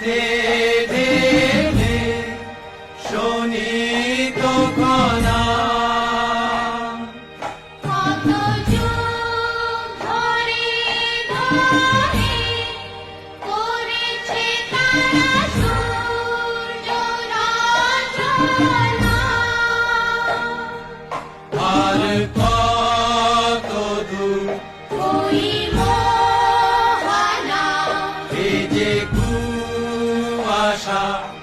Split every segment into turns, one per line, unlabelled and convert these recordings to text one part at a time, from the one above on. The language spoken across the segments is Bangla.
পথে
ঢেলে শোনিত কণা
কত যুগ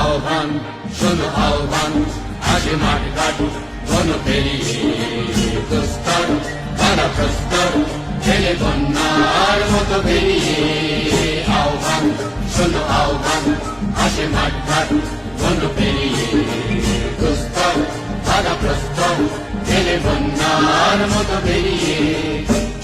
আহ্বান, শোনো আহ্বান আজে মাঠ ঘাট, বন পেরিয়ে দুস্তর তারা প্রস্তর ছেলে বন্যার মতো বেরিয়ে আহ্বান পেরিয়ে তারা প্রস্তর ছেলে বন্যার মতো বেরিয়ে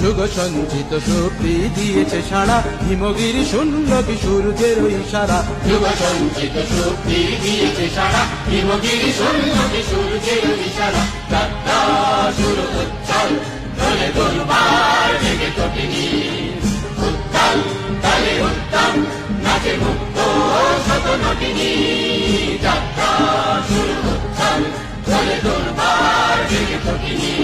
যুগ সঞ্চিত শক্তি দিয়েছে সারা হিমগিরি শূন্য কি সূর্যের ইশারা
যুব সঞ্চিত শক্তি দিয়েছে সারা হিমগিরি সূর্যকে সূর্যের ইশারা যাত্রা শুরু উচ্ছল দলে দোলবার থেকে তটিনি উত্তাল তালে উত্তম নাচে মুক্ত শত নটিনি। যাত্রা দলে দোলবার থেকে তটিনি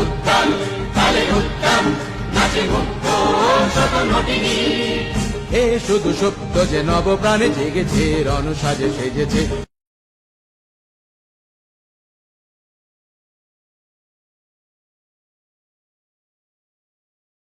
উত্তাল তালে উত্তম নাচে মুক্ত শত নটিনি
এ শুধু সত্য যে নব প্রাণে জেগেছে, রণ সাজে সেজেছে।